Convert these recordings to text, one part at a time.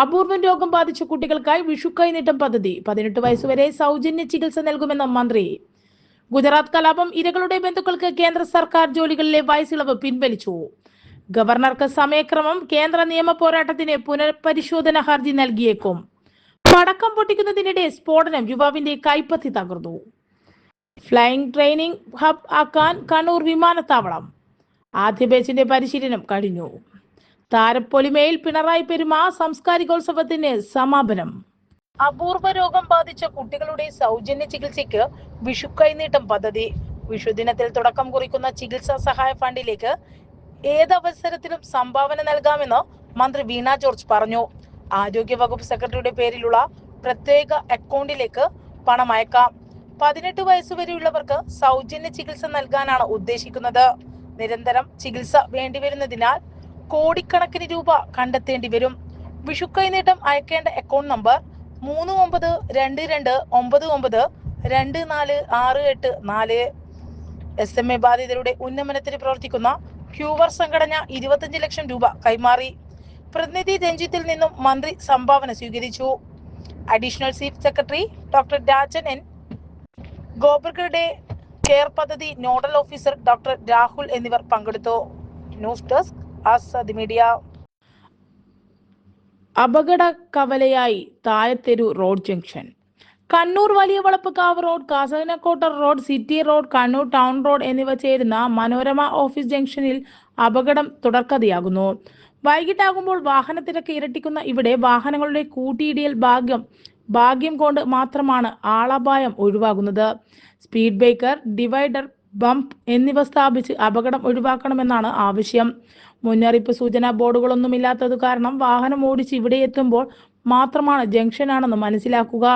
അപൂർവം രോഗം ബാധിച്ച കുട്ടികൾക്കായി വിഷു കൈനീട്ടം പദ്ധതി. പതിനെട്ട് വയസ്സുവരെ സൗജന്യ ചികിത്സ നൽകുമെന്ന മന്ത്രി. ഗുജറാത്ത് കലാപം ഇരകളുടെ ബന്ധുക്കൾക്ക് കേന്ദ്ര സർക്കാർ ജോലികളിലെ വയസ്സിളവ് പിൻവലിച്ചു. ഗവർണർക്ക് സമയക്രമം കേന്ദ്ര നിയമ പോരാട്ടത്തിന് പുനഃപരിശോധന ഹർജി നൽകിയേക്കും. പടക്കം പൊട്ടിക്കുന്നതിനിടെ സ്ഫോടനം യുവാവിന്റെ കൈപ്പത്തി തകർന്നു. ഫ്ലൈയിംഗ് ട്രെയിനിങ് ഹബ് ആക്കാൻ കണ്ണൂർ വിമാനത്താവളം. ആദ്യ ബാച്ചിന്റെ പരിശീലനം കഴിഞ്ഞു. താരപ്പൊലിമയിൽ പിണറായി പെരുമ സാംസ്കാരികോത്സവത്തിന് സമാപനം. അപൂർവ രോഗം ബാധിച്ച കുട്ടികളുടെ സൗജന്യ ചികിത്സയ്ക്ക് വിഷു കൈനീട്ടം പദ്ധതി. വിഷുദിനത്തിൽ തുടക്കം കുറിക്കുന്ന ചികിത്സാ സഹായ ഫണ്ടിലേക്ക് ഏതവസരത്തിലും സംഭാവന നൽകാമെന്ന് മന്ത്രി വീണ ജോർജ് പറഞ്ഞു. ആരോഗ്യ വകുപ്പ് സെക്രട്ടറിയുടെ പേരിലുള്ള പ്രത്യേക അക്കൗണ്ടിലേക്ക് പണം അയക്കാം. പതിനെട്ട് വയസ്സുവരെയുള്ളവർക്ക് സൗജന്യ ചികിത്സ നൽകാനാണ് ഉദ്ദേശിക്കുന്നത്. നിരന്തരം ചികിത്സ വേണ്ടിവരുന്നതിനാൽ കോടിക്കണക്കിന് രൂപ കണ്ടെത്തേണ്ടി വരും. വിഷു കൈനീട്ടം അയക്കേണ്ട അക്കൗണ്ട് നമ്പർ മൂന്ന് ഒമ്പത് രണ്ട് രണ്ട് ഒമ്പത് ഒമ്പത് രണ്ട് നാല് ആറ് എട്ട് നാല്. എസ് എം എ ബാധിതരുടെ ഉന്നമനത്തിന് പ്രവർത്തിക്കുന്ന ക്യൂവർ സംഘടന ഇരുപത്തഞ്ച് ലക്ഷം രൂപ കൈമാറി. പ്രതിനിധി രഞ്ജിത്തിൽ നിന്നും മന്ത്രി സംഭാവന സ്വീകരിച്ചു. Additional chief secretary doctor Rajan N. ഗോപർഗയുടെ care പദ്ധതി നോഡൽ ഓഫീസർ ഡോക്ടർ രാഹുൽ എന്നിവർ പങ്കെടുത്തു. News desk Azad media. അപകട കവലയായി താഴത്തെരു റോഡ് ജംഗ്ഷൻ. കണ്ണൂർ വലിയ Valappakkavu road Kasanakotta road city road Kannur town road എന്നിവ ചേരുന്ന മനോരമ ഓഫീസ് ജംഗ്ഷനിൽ അപകടം തുടർക്കഥയാകുന്നു. വൈകിട്ടാകുമ്പോൾ വാഹനത്തിരക്ക് ഇരട്ടിക്കുന്ന ഇവിടെ വാഹനങ്ങളുടെ കൂട്ടിയിടിയൽ ഭാഗ്യം ഭാഗ്യം കൊണ്ട് മാത്രമാണ് ആളപായം ഒഴിവാകുന്നത്. സ്പീഡ് ബ്രേക്കർ ഡിവൈഡർ ബംപ് എന്നിവ സ്ഥാപിച്ച് അപകടം ഒഴിവാക്കണമെന്നാണ് ആവശ്യം. മുന്നറിയിപ്പ് സൂചനാ ബോർഡുകളൊന്നുമില്ലാത്തത് കാരണം വാഹനം ഓടിച്ച് ഇവിടെ എത്തുമ്പോൾ മാത്രമാണ് ജംഗ്ഷനാണെന്ന് മനസ്സിലാക്കുക.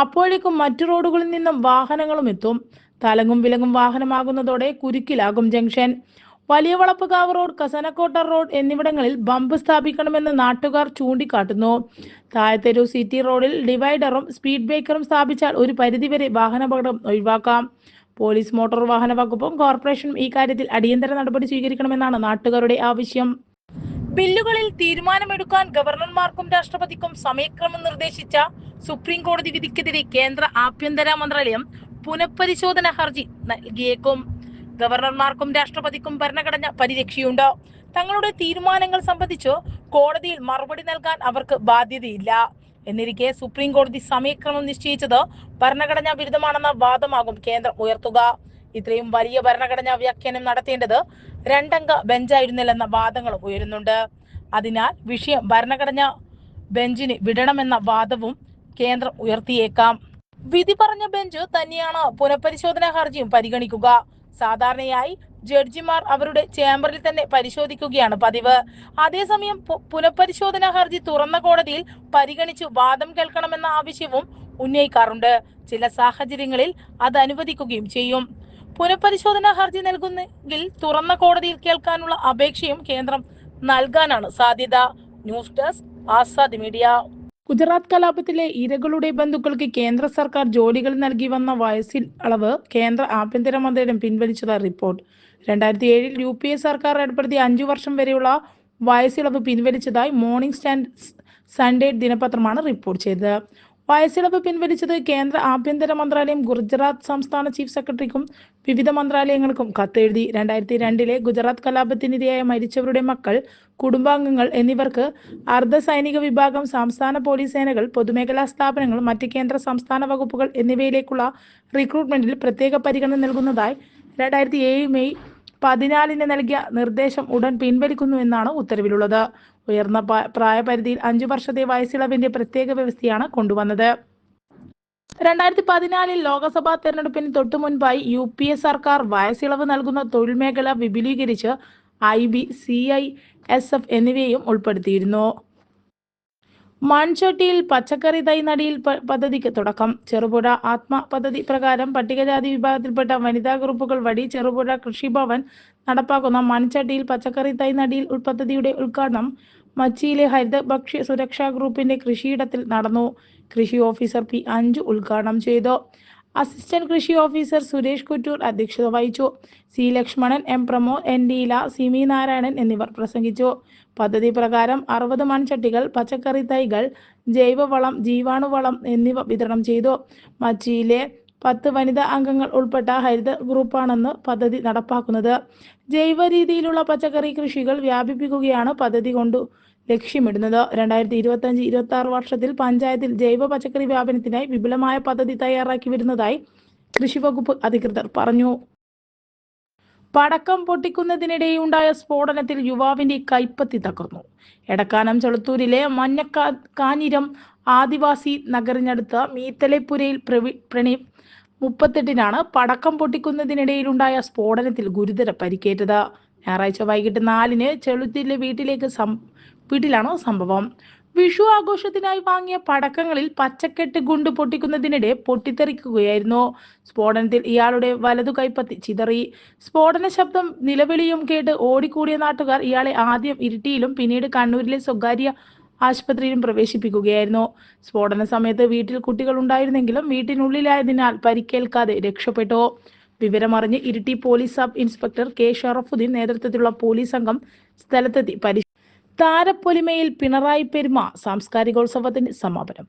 അപ്പോഴേക്കും മറ്റു റോഡുകളിൽ നിന്നും വാഹനങ്ങളും എത്തും. തലങ്ങും വിലങ്ങും വാഹനമാകുന്നതോടെ കുരുക്കിലാകും ജംഗ്ഷൻ. വലിയ വളപ്പുകാവ് റോഡ് കസനക്കോട്ട റോഡ് എന്നിവിടങ്ങളിൽ ബമ്പ് സ്ഥാപിക്കണമെന്ന് നാട്ടുകാർ ചൂണ്ടിക്കാട്ടുന്നു. താഴത്തെരു സിറ്റി റോഡിൽ ഡിവൈഡറും സ്പീഡ് ബ്രേക്കറും സ്ഥാപിച്ചാൽ ഒരു പരിധിവരെ വാഹനാപകടം ഒഴിവാക്കാം. പോലീസ് മോട്ടോർ വാഹന വകുപ്പും കോർപ്പറേഷനും ഈ കാര്യത്തിൽ അടിയന്തര നടപടി സ്വീകരിക്കണമെന്നാണ് നാട്ടുകാരുടെ ആവശ്യം. ബില്ലുകളിൽ തീരുമാനമെടുക്കാൻ ഗവർണർമാർക്കും രാഷ്ട്രപതിക്കും സമയക്രമം നിർദ്ദേശിച്ച സുപ്രീം കോടതി വിധിക്കെതിരെ കേന്ദ്ര ആഭ്യന്തര മന്ത്രാലയം പുനഃപരിശോധന ഹർജി നൽകിയേക്കും. ഗവർണർമാർക്കും രാഷ്ട്രപതിക്കും ഭരണഘടന പരിരക്ഷയുണ്ട്. തങ്ങളുടെ തീരുമാനങ്ങൾ സംബന്ധിച്ച് കോടതിയിൽ മറുപടി നൽകാൻ അവർക്ക് ബാധ്യതയില്ല. എന്നിരിക്കെ സുപ്രീം കോടതി സമയക്രമം നിശ്ചയിച്ചത് ഭരണഘടനാ വിരുദ്ധമാണെന്ന വാദമാകും കേന്ദ്രം ഉയർത്തുക. ഇത്രയും വലിയ ഭരണഘടനാ വ്യാഖ്യാനം നടത്തേണ്ടത് രണ്ടംഗ ബെഞ്ചായിരുന്നില്ലെന്ന വാദങ്ങളും ഉയരുന്നുണ്ട്. അതിനാൽ വിഷയം ഭരണഘടനാ ബെഞ്ചിന് വിടണമെന്ന വാദവും കേന്ദ്രം ഉയർത്തിയേക്കാം. വിധി പറഞ്ഞ ബെഞ്ച് തന്നെയാണ് പുനഃപരിശോധനാ ഹർജിയും പരിഗണിക്കുക. സാധാരണയായി ജഡ്ജിമാർ അവരുടെ ചേംബറിൽ തന്നെ പരിശോധിക്കുകയാണ് പതിവ്. അതേസമയം പുനഃപരിശോധനാ ഹർജി തുറന്ന കോടതിയിൽ പരിഗണിച്ച് വാദം കേൾക്കണമെന്ന ആവശ്യവും ഉന്നയിക്കാറുണ്ട്. ചില സാഹചര്യങ്ങളിൽ അത് അനുവദിക്കുകയും ചെയ്യും. പുനഃപരിശോധനാ ഹർജി നൽകുന്നെങ്കിൽ തുറന്ന കോടതിയിൽ കേൾക്കാനുള്ള അപേക്ഷയും കേന്ദ്രം നൽകാനാണ് സാധ്യത. News desk Azad media. Gujarat കലാപത്തിലെ ഇരകളുടെ ബന്ധുക്കൾക്ക് കേന്ദ്ര സർക്കാർ ജോലികൾ നൽകി വന്ന വയസ്സിൽ അളവ് കേന്ദ്ര ആഭ്യന്തര മന്ത്രാലയം പിൻവലിച്ചതായി റിപ്പോർട്ട്. രണ്ടായിരത്തി ഏഴിൽ യു പി എ സർക്കാർ ഏർപ്പെടുത്തിയ അഞ്ചു വർഷം വരെയുള്ള വയസ്സിളവ് പിൻവലിച്ചതായി മോർണിംഗ് സ്റ്റാൻഡ് സൺഡേ ദിനപത്രമാണ് റിപ്പോർട്ട് ചെയ്തത്. വയസ്സിളവ് പിൻവലിച്ചത് കേന്ദ്ര ആഭ്യന്തര മന്ത്രാലയം ഗുജറാത്ത് സംസ്ഥാന ചീഫ് സെക്രട്ടറിക്കും വിവിധ മന്ത്രാലയങ്ങൾക്കും. കത്തെഴുതി രണ്ടായിരത്തി രണ്ടിലെ ഗുജറാത്ത് കലാപത്തിനിരയായ മരിച്ചവരുടെ മക്കൾ കുടുംബാംഗങ്ങൾ എന്നിവർക്ക് അർദ്ധ സൈനിക വിഭാഗം സംസ്ഥാന പോലീസ് സേനകൾ പൊതുമേഖലാ സ്ഥാപനങ്ങൾ മറ്റ് കേന്ദ്ര സംസ്ഥാന വകുപ്പുകൾ എന്നിവയിലേക്കുള്ള റിക്രൂട്ട്മെന്റിൽ പ്രത്യേക പരിഗണന നൽകുന്നതായി രണ്ടായിരത്തി ഏഴ് മെയ് പതിനാലിന് നൽകിയ നിർദ്ദേശം ഉടൻ പിൻവലിക്കുന്നു എന്നാണ് ഉത്തരവിലുള്ളത്. ഉയർന്ന പ്രായപരിധിയിൽ അഞ്ചു വർഷത്തെ വയസ്സിളവിന്റെ പ്രത്യേക വ്യവസ്ഥയാണ് കൊണ്ടുവന്നത്. രണ്ടായിരത്തി പതിനാലിൽ ലോക്സഭാ തെരഞ്ഞെടുപ്പിന് തൊട്ടു മുൻപായി യു പി എ സർക്കാർ വയസ്സിളവ് നൽകുന്ന തൊഴിൽ മേഖല വിപുലീകരിച്ച് I B C I S F എന്നിവയും ഉൾപ്പെടുത്തിയിരുന്നു. മൺചട്ടിയിൽ പച്ചക്കറി തൈ നടിയിൽ പദ്ധതിക്ക് തുടക്കം. ചെറുപുഴ ആത്മ പദ്ധതി പ്രകാരം പട്ടികജാതി വിഭാഗത്തിൽപ്പെട്ട വനിതാ ഗ്രൂപ്പുകൾ വഴി ചെറുപുഴ കൃഷിഭവൻ നടപ്പാക്കുന്ന മൺചട്ടിയിൽ പച്ചക്കറി തൈ നടിയിൽ പദ്ധതിയുടെ ഉദ്ഘാടനം മച്ചിയിലെ ഹരിതഭക്ഷ്യ സുരക്ഷാ ഗ്രൂപ്പിന്റെ കൃഷിയിടത്തിൽ നടന്നു. കൃഷി ഓഫീസർ പി അഞ്ചു ഉദ്ഘാടനം ചെയ്തു. അസിസ്റ്റന്റ് കൃഷി ഓഫീസർ സുരേഷ് കുറ്റൂർ അധ്യക്ഷത വഹിച്ചു. C Lakshmanan M Pramo N Deela Simi Narayanan എന്നിവർ പ്രസംഗിച്ചു. പദ്ധതി പ്രകാരം അറുപത് മൺചട്ടികൾ പച്ചക്കറി തൈകൾ ജൈവവളം ജീവാണുവളം എന്നിവ വിതരണം ചെയ്തു. മച്ചിയിലെ പത്ത് വനിതാ അംഗങ്ങൾ ഉൾപ്പെട്ട ഹരിത ഗ്രൂപ്പാണെന്ന് പദ്ധതി നടപ്പാക്കുന്നത്. ജൈവ രീതിയിലുള്ള പച്ചക്കറി കൃഷികൾ വ്യാപിപ്പിക്കുകയാണ് പദ്ധതി കൊണ്ട് ലക്ഷ്യമിടുന്നത്. രണ്ടായിരത്തി ഇരുപത്തി അഞ്ച് ഇരുപത്തി ആറ് വർഷത്തിൽ പഞ്ചായത്തിൽ ജൈവ പച്ചക്കറി വ്യാപനത്തിനായി വിപുലമായ പദ്ധതി തയ്യാറാക്കി വരുന്നതായി കൃഷി വകുപ്പ് അധികൃതർ പറഞ്ഞു. പടക്കം പൊട്ടിക്കുന്നതിനിടെ ഉണ്ടായ സ്ഫോടനത്തിൽ യുവാവിന്റെ കൈപ്പത്തി തകർന്നു. എടക്കാനം ചെളുത്തൂരിലെ മഞ്ഞക്കാ കാഞ്ഞിരം ആദിവാസി നഗറിനടുത്ത് മീത്തലെപ്പുരയിൽ പ്രവി പ്രണീപ് മുപ്പത്തെട്ടിനാണ് പടക്കം പൊട്ടിക്കുന്നതിനിടയിലുണ്ടായ സ്ഫോടനത്തിൽ ഗുരുതര പരിക്കേറ്റത്. ഞായറാഴ്ച വൈകിട്ട് നാലിന് ചെളുത്തിലെ വീട്ടിലേക്ക് സം വീട്ടിലാണ് സംഭവം? വിഷു ആഘോഷത്തിനായി വാങ്ങിയ പടക്കങ്ങളിൽ പച്ചക്കെട്ട് ഗുണ്ട് പൊട്ടിക്കുന്നതിനിടെ പൊട്ടിത്തെറിക്കുകയായിരുന്നു. സ്ഫോടനത്തിൽ ഇയാളുടെ വലതു കൈപ്പത്തി ചിതറി. സ്ഫോടന ശബ്ദം നിലവിളിയും കേട്ട് ഓടിക്കൂടിയ നാട്ടുകാർ ഇയാളെ ആദ്യം ഇരിട്ടിയിലും പിന്നീട് കണ്ണൂരിലെ സ്വകാര്യ ആശുപത്രിയിലും പ്രവേശിപ്പിക്കുകയായിരുന്നു. സ്ഫോടന സമയത്ത് വീട്ടിൽ കുട്ടികൾ ഉണ്ടായിരുന്നെങ്കിലും വീട്ടിനുള്ളിലായതിനാൽ പരിക്കേൽക്കാതെ രക്ഷപ്പെട്ടു. വിവരമറിഞ്ഞ് Iritty police sub inspector K Sharafuddin നേതൃത്വത്തിലുള്ള പോലീസ് സംഘം സ്ഥലത്തെത്തി പരി താരപ്പൊലിമയിൽ പിണറായി പെരുമ സാംസ്കാരികോത്സവത്തിന് സമാപനം.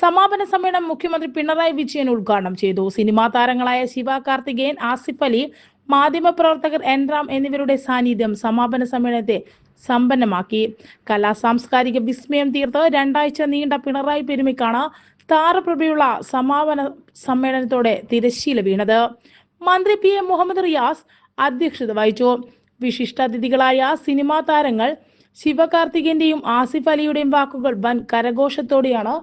സമാപന സമ്മേളനം മുഖ്യമന്ത്രി പിണറായി വിജയൻ ഉദ്ഘാടനം ചെയ്തു. സിനിമാ താരങ്ങളായ ശിവ കാർത്തികേയൻ ആസിഫ് അലി മാധ്യമപ്രവർത്തകർ എൻ റാം എന്നിവരുടെ സാന്നിധ്യം സമാപന സമ്മേളനത്തെ സമ്പന്നമാക്കി. കലാ സാംസ്കാരിക വിസ്മയം തീർത്ത് രണ്ടാഴ്ച നീണ്ട പിണറായി പെരുമയ്ക്കാണ് താരപ്രഭയുള്ള സമാപന സമ്മേളനത്തോടെ തിരശ്ശീല വീണത്. മന്ത്രി പി എ മുഹമ്മദ് റിയാസ് അധ്യക്ഷത വഹിച്ചു. വിശിഷ്ടാതിഥികളായ സിനിമാ താരങ്ങൾ ശിവകാർത്തികന്റെയും ആസിഫ് അലിയുടെയും വാക്കുകൾ വൻ കരഘോഷത്തോടെയാണ്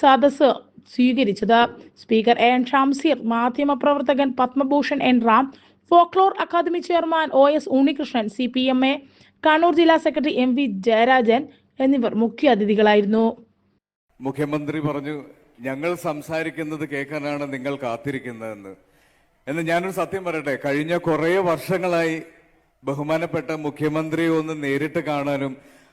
സദസ് സ്വീകരിച്ചത്. സ്പീക്കർ എൻ ഷംസീർ മാധ്യമപ്രവർത്തകൻ Padma Bhushan N Ram folklore academy chairman O S Unnikrishnan C P M A Kannur ജില്ലാ സെക്രട്ടറി എം വി ജയരാജൻ എന്നിവർ മുഖ്യ അതിഥികളായിരുന്നു. മുഖ്യമന്ത്രി പറഞ്ഞു ഞങ്ങൾ സംസാരിക്കുന്നത് കേൾക്കാനാണ് നിങ്ങൾ കാത്തിരിക്കുന്നതെന്ന്. എന്ന് ഞാനൊരു സത്യം പറയട്ടെ കഴിഞ്ഞ കുറേ വർഷങ്ങളായി ബഹുമാനപ്പെട്ട മുഖ്യമന്ത്രിയെ ഒന്ന് നേരിട്ട് കാണാനും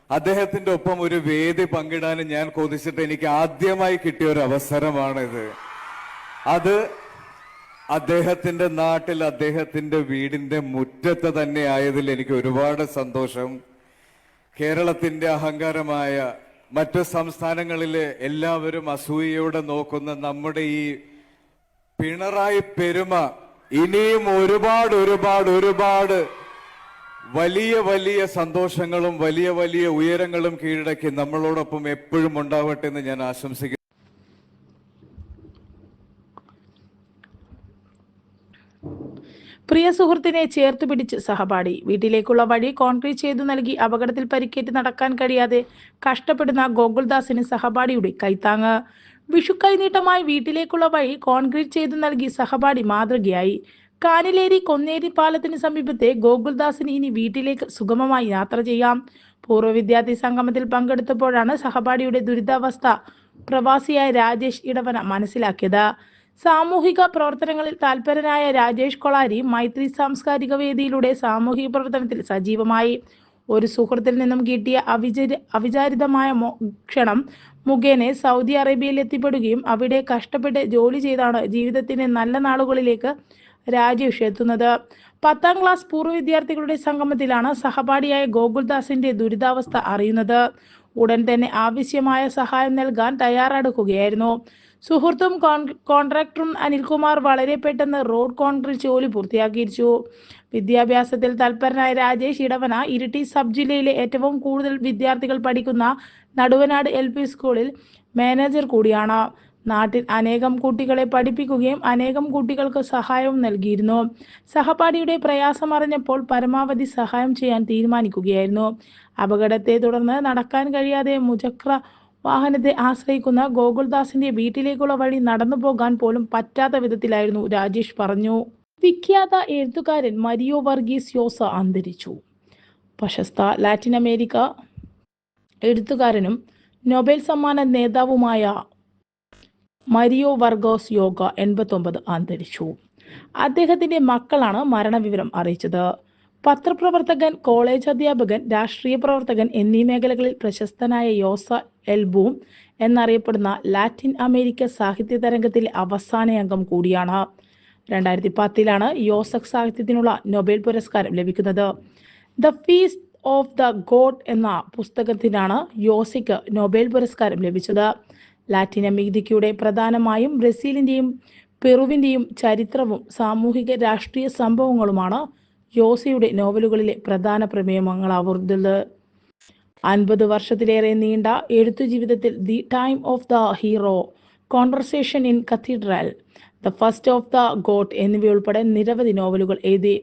അദ്ദേഹത്തിന്റെ ഒപ്പം ഒരു വേദി പങ്കിടാനും ഞാൻ കൊതിച്ചിട്ട് എനിക്ക് ആദ്യമായി കിട്ടിയ ഒരു അവസരമാണിത്. അത് അദ്ദേഹത്തിന്റെ നാട്ടിൽ അദ്ദേഹത്തിന്റെ വീടിന്റെ മുറ്റത്ത് തന്നെ ആയതിൽ എനിക്ക് ഒരുപാട് സന്തോഷം. കേരളത്തിന്റെ അഹങ്കാരമായ മറ്റു സംസ്ഥാനങ്ങളിലെ എല്ലാവരും അസൂയയോടെ നോക്കുന്ന നമ്മുടെ ഈ പിണറായി പെരുമ ഇനിയും ഒരുപാട് ഒരുപാട് ഒരുപാട് വലിയ വലിയ സന്തോഷങ്ങളും വലിയ വലിയ ഉയരങ്ങളും കീഴടക്കി നമ്മളോടൊപ്പം എപ്പോഴും ഉണ്ടാവട്ടെ എന്ന് ഞാൻ ആശംസിക്കുന്നു. പ്രിയ സുഹൃത്തിനെ ചേർത്ത് പിടിച്ച് സഹപാഠി വീട്ടിലേക്കുള്ള വഴി കോൺക്രീറ്റ് ചെയ്തു നൽകി അപകടത്തിൽ പരിക്കേറ്റ് നടക്കാൻ കഴിയാതെ കഷ്ടപ്പെടുന്ന ഗോകുൽദാസിന് സഹപാഠിയുടെ കൈത്താങ്ങ്. വിഷുക്കൈനീട്ടമായി വീട്ടിലേക്കുള്ള വഴി കോൺക്രീറ്റ് ചെയ്തു നൽകി സഹപാഠി മാതൃകയായി. കാനിലേരി കൊന്നേരി പാലത്തിന് സമീപത്തെ ഗോകുൽദാസിന് ഇനി വീട്ടിലേക്ക് സുഗമമായി യാത്ര ചെയ്യാം. പൂർവ വിദ്യാർത്ഥി സംഗമത്തിൽ പങ്കെടുത്തപ്പോഴാണ് സഹപാഠിയുടെ ദുരിതാവസ്ഥ പ്രവാസിയായ രാജേഷ് ഇടവന മനസ്സിലാക്കിയത്. സാമൂഹിക പ്രവർത്തനങ്ങളിൽ താൽപരനായ രാജേഷ് കൊളാരി മൈത്രി സാംസ്കാരിക വേദിയിലൂടെ സാമൂഹിക പ്രവർത്തനത്തിൽ സജീവമായി. ഒരു സുഹൃത്തിൽ നിന്നും കിട്ടിയ അവിചരി അവിചാരിതമായ ക്ഷണം മുഖേന സൗദി അറേബ്യയിൽ എത്തിപ്പെടുകയും അവിടെ കഷ്ടപ്പെട്ട് ജോലി ചെയ്താണ് ജീവിതത്തിന്റെ നല്ല നാളുകളിലേക്ക് രാജേഷ് എത്തുന്നത്. പത്താം ക്ലാസ് പൂർവ വിദ്യാർത്ഥികളുടെ സംഗമത്തിലാണ് സഹപാഠിയായ ഗോകുൽദാസിന്റെ ദുരിതാവസ്ഥ അറിയുന്നത്. ഉടൻ തന്നെ ആവശ്യമായ സഹായം നൽകാൻ തയ്യാറെടുക്കുകയായിരുന്നു. സുഹൃത്തും കോൺ- കോൺട്രാക്ടറും അനിൽകുമാർ വളരെ പെട്ടെന്ന് റോഡ് കോൺക്രീറ്റ് ജോലി പൂർത്തിയാക്കിയിരിച്ചു. വിദ്യാഭ്യാസത്തിൽ തൽപരനായ രാജേഷ് ഇടവന ഇരിട്ടി സബ് ജില്ലയിലെ ഏറ്റവും കൂടുതൽ വിദ്യാർത്ഥികൾ പഠിക്കുന്ന നടുവനാട് എൽ സ്കൂളിൽ മാനേജർ കൂടിയാണ്. നാട്ടിൽ അനേകം കുട്ടികളെ പഠിപ്പിക്കുകയും അനേകം കുട്ടികൾക്ക് സഹായവും നൽകിയിരുന്നു. സഹപാഠിയുടെ പ്രയാസം അറിഞ്ഞപ്പോൾ പരമാവധി സഹായം ചെയ്യാൻ തീരുമാനിക്കുകയായിരുന്നു. അപകടത്തെ തുടർന്ന് നടക്കാൻ കഴിയാതെ മുചക്ര വാഹനത്തെ ആശ്രയിക്കുന്ന ഗോകുൽദാസിന്റെ വീട്ടിലേക്കുള്ള വഴി നടന്നു പോകാൻ പോലും പറ്റാത്ത വിധത്തിലായിരുന്നു രാജേഷ് പറഞ്ഞു. വിഖ്യാത എഴുത്തുകാരൻ മരിയോ വർഗീസ് യോസ അന്തരിച്ചു. പ്രശസ്ത ലാറ്റിൻ അമേരിക്ക എഴുത്തുകാരനും നൊബേൽ സമ്മാന നേതാവുമായ മരിയോ വർഗോസ് യോഗ എൺപത്തൊമ്പത് അന്തരിച്ചു. അദ്ദേഹത്തിന്റെ മക്കളാണ് മരണവിവരം അറിയിച്ചത്. പത്രപ്രവർത്തകൻ കോളേജ് അധ്യാപകൻ രാഷ്ട്രീയ പ്രവർത്തകൻ എന്നീ മേഖലകളിൽ പ്രശസ്തനായ യോസ എൽബൂം എന്നറിയപ്പെടുന്ന ലാറ്റിൻ അമേരിക്ക സാഹിത്യ തരംഗത്തിലെ അവസാന അംഗം കൂടിയാണ്. രണ്ടായിരത്തി പത്തിലാണ് യോസക് സാഹിത്യത്തിനുള്ള നൊബേൽ പുരസ്കാരം ലഭിക്കുന്നത്. The feast of the god എന്ന പുസ്തകത്തിനാണ് യോസയ്ക്ക് നൊബേൽ പുരസ്കാരം ലഭിച്ചത്. ലാറ്റിൻ അമേരിക്കയുടെ പ്രധാനമായും ബ്രസീലിന്റെയും പെറുവിന്റെയും ചരിത്രവും സാമൂഹിക രാഷ്ട്രീയ സംഭവങ്ങളുമാണ് യോസയുടെ നോവലുകളിലെ പ്രധാന പ്രമേയങ്ങളാവുന്നത്. അൻപത് വർഷത്തിലേറെ നീണ്ട എഴുത്തു ജീവിതത്തിൽ the time of the hero conversation in cathedral the first of the goat എന്നിവയുൾപ്പെടെ നിരവധി നോവലുകൾ എഴുതി.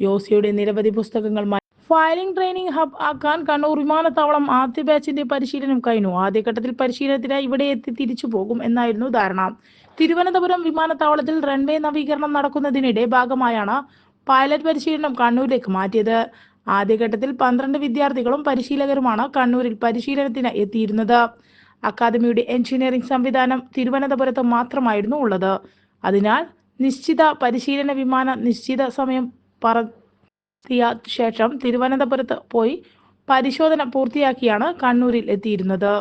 യോസിയുടെ നിരവധി പുസ്തകങ്ങൾ മ- ട്രെയിനിംഗ് ഹബ് ആക്കാൻ കണ്ണൂർ വിമാനത്താവളം ആദ്യ ബാച്ചിന്റെ പരിശീലനം കഴിഞ്ഞു. ആദ്യഘട്ടത്തിൽ പരിശീലനത്തിനായി ഇവിടെ എത്തി തിരിച്ചു പോകും എന്നായിരുന്നു ധാരണ. തിരുവനന്തപുരം വിമാനത്താവളത്തിൽ റൺവേ നവീകരണം നടക്കുന്നതിനിടെ ഭാഗമായാണ് പൈലറ്റ് പരിശീലനം കണ്ണൂരിലേക്ക് മാറ്റിയത്. ആദ്യഘട്ടത്തിൽ പന്ത്രണ്ട് വിദ്യാർത്ഥികളും പരിശീലകരുമാണ് കണ്ണൂരിൽ പരിശീലനത്തിന് എത്തിയിരുന്നത്. അക്കാദമിയുടെ എഞ്ചിനീയറിംഗ് സംവിധാനം തിരുവനന്തപുരത്ത് മാത്രമായിരുന്നു ഉള്ളത്. അതിനാൽ നിശ്ചിത പരിശീലന വിമാനം നിശ്ചിത സമയം പറത്തിയ ശേഷം തിരുവനന്തപുരത്ത് പോയി പരിശോധന പൂർത്തിയാക്കിയാണ് കണ്ണൂരിൽ എത്തിയിരുന്നത്.